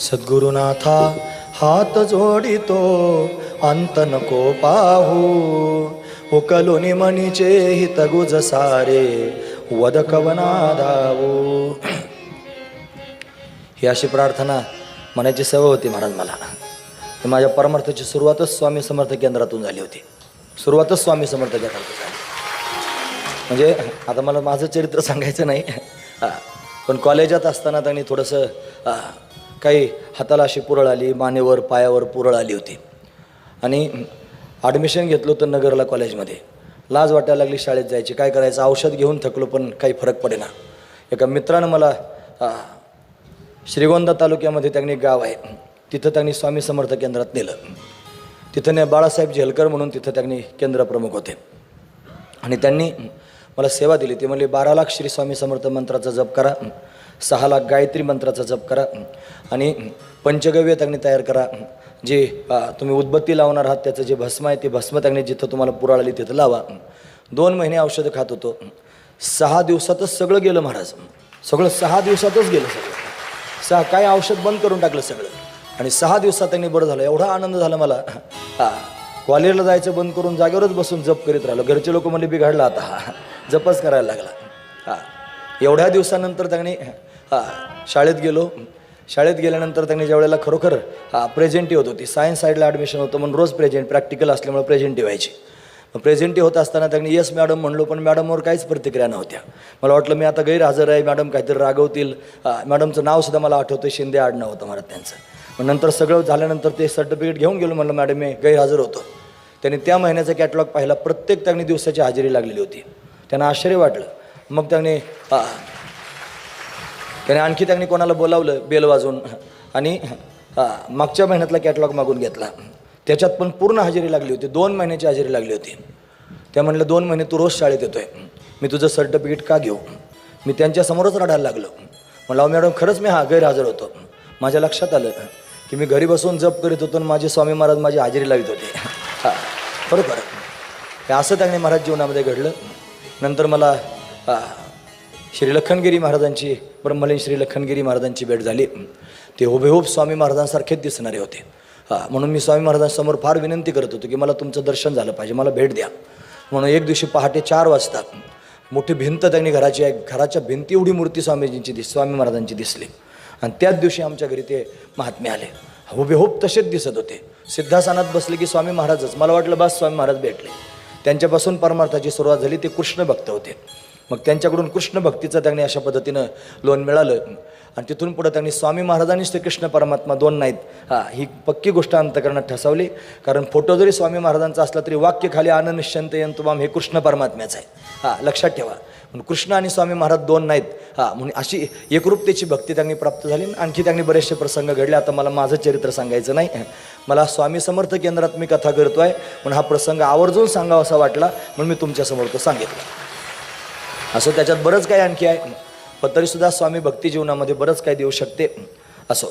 सद्गुरुनाथा हात जोडितो अंत नको पाहू. उकलुनी मनीचे हित गुज सारे वद कवना धावू ही अशी प्रार्थना म्हणायची सवय होती महाराज मला. माझ्या परमार्थाची सुरुवातच स्वामी समर्थ केंद्रातून झाली होती. सुरुवातच स्वामी समर्थ केंद्रातून झाली. म्हणजे आता मला माझं चरित्र सांगायचं नाही. पण कॉलेजात असताना त्यांनी थोडंसं काही हाताला अशी पुरळ आली मानेवर पायावर पुरळ आली होती. आणि ॲडमिशन घेतलं होतं नगरला कॉलेजमध्ये लाज वाटायला लागली शाळेत जायची. काय करायचं? औषध घेऊन थकलो पण काही फरक पडेना. एका मित्रानं मला श्रीगोंदा तालुक्यामध्ये त्यांनी गाव आहे. तिथं त्यांनी स्वामी समर्थ केंद्रात नेलं. तिथं ने बाळासाहेब झेलकर म्हणून तिथं त्यांनी केंद्र प्रमुख होते. आणि त्यांनी मला सेवा दिली. ते म्हणले बारा लाख श्री स्वामी समर्थ मंत्राचा जप करा. सहा लाख गायत्री मंत्राचा जप करा. आणि पंचगव्य त्यांनी तयार करा. जे तुम्ही उदबत्ती लावणार आहात त्याचं जे भस्म आहे ते भस्म त्यांनी जिथं तुम्हाला पुराळ आली तिथं लावा. दोन महिने औषधं खात होतो. सहा दिवसातच सगळं गेलं महाराज. सगळं सहा दिवसातच गेलं सगळं. सहा काय औषध बंद करून टाकलं सगळं? आणि सहा दिवसात त्यांनी बरं झालं. एवढा आनंद झाला मला. हा कॉलेजला जायचं बंद करून जागेवरच बसून जप करीत राहिलो. घरचे लोक म्हणले बिघडला आता. हा जपच करायला लागला. हा एवढ्या दिवसानंतर त्यांनी हां शाळेत गेलो. शाळेत गेल्यानंतर त्यांनी ज्या वेळेला खरोखर हां प्रेझेंटी होत होती सायन्स साईडला ॲडमिशन होतं म्हणून रोज प्रेझेंट प्रॅक्टिकल असल्यामुळे प्रेझेंटी व्हायची. मग प्रेझेंटी होत असताना त्यांनी येस मॅडम म्हणलो पण मॅडमवर काहीच प्रतिक्रिया नव्हत्या. मला वाटलं मी आता गैरहजर आहे मॅडम काहीतरी रागवतील. मॅडमचं नावसुद्धा मला आठवतं शिंदे आडनाव होतं मला त्यांचं. मग नंतर सगळं झाल्यानंतर ते सर्टिफिकेट घेऊन गेलो म्हणलं मॅडम मी गैरहजर होतो. त्यांनी त्या महिन्याचा कॅटलॉग पाहिला प्रत्येक त्यांनी दिवसाची हजेरी लागलेली होती. त्यांना आश्चर्य वाटलं. मग त्यांनी त्याने आणखी त्यांनी कोणाला बोलावलं बेल वाजून आणि मागच्या महिन्यातला कॅटलॉग मागून घेतला. त्याच्यात पण पूर्ण हजेरी लागली होती. दोन महिन्याची हजेरी लागली होती. त्या म्हणलं दोन महिने तू रोज शाळेत येतोय. मी तुझं सर्टिफिकेट का घेऊ? मी त्यांच्यासमोरच रडायला लागलो. म्हणलं मॅडम खरंच मी हा गैरहजर होतो. माझ्या लक्षात आलं की मी घरी बसून जप करीत होतो आणि माझे स्वामी महाराज माझी हजेरी लावित होते. हां बरोबर. हे असं त्यांनी महाराज जीवनामध्ये घडलं. नंतर मला श्री लखनगिरी महाराजांची ब्रह्मलीन श्री लखनगिरी महाराजांची भेट झाली. ते हुबेहूब स्वामी महाराजांसारखेच दिसणारे होते. हां म्हणून मी स्वामी महाराजांसमोर फार विनंती करत होतो की मला तुमचं दर्शन झालं पाहिजे मला भेट द्या. म्हणून एक दिवशी पहाटे चार वाजता मोठी भिंत त्यांनी घराची आहे घराच्या भिंती एवढी मूर्ती स्वामीजींची दिस स्वामी महाराजांची दिसली. आणि त्याच दिवशी आमच्या घरी ते महात्मे आले. हुबेहूब तसेच दिसत होते. सिद्धासनात बसले की स्वामी महाराजच मला वाटलं बस स्वामी महाराज भेटले. त्यांच्यापासून परमार्थाची सुरुवात झाली ते कृष्ण भक्त होते. मग त्यांच्याकडून कृष्ण भक्तीचं त्यांनी अशा पद्धतीनं लोन मिळालं. आणि तिथून पुढं त्यांनी स्वामी महाराजांनी श्रीकृष्ण परमात्मा दोन नाहीत. हा ही पक्की गोष्ट अंतकरणात ठसवली. कारण फोटो जरी स्वामी महाराजांचा असला तरी वाक्य खाली आनंद निश्चंत यंतुमाम हे कृष्ण परमात्म्याचं आहे. हा लक्षात ठेवा. म्हणून कृष्ण आणि स्वामी महाराज दोन नाहीत. हा म्हणून अशी एकरूपतेची भक्ती त्यांनी प्राप्त झाली आणखी त्यांनी बरेचसे प्रसंग घडले. आता मला माझं चरित्र सांगायचं नाही. मला स्वामी समर्थ केंद्रात मी कथा करतो आहे म्हणून हा प्रसंग आवर्जून सांगावा असा वाटला. म्हणून मी तुमच्यासमोर तो सांगितला. असं त्याच्यात बरंच काही आणखी आहे. पण तरीसुद्धा स्वामी भक्ती जीवनामध्ये बरंच काही देऊ शकते. असो.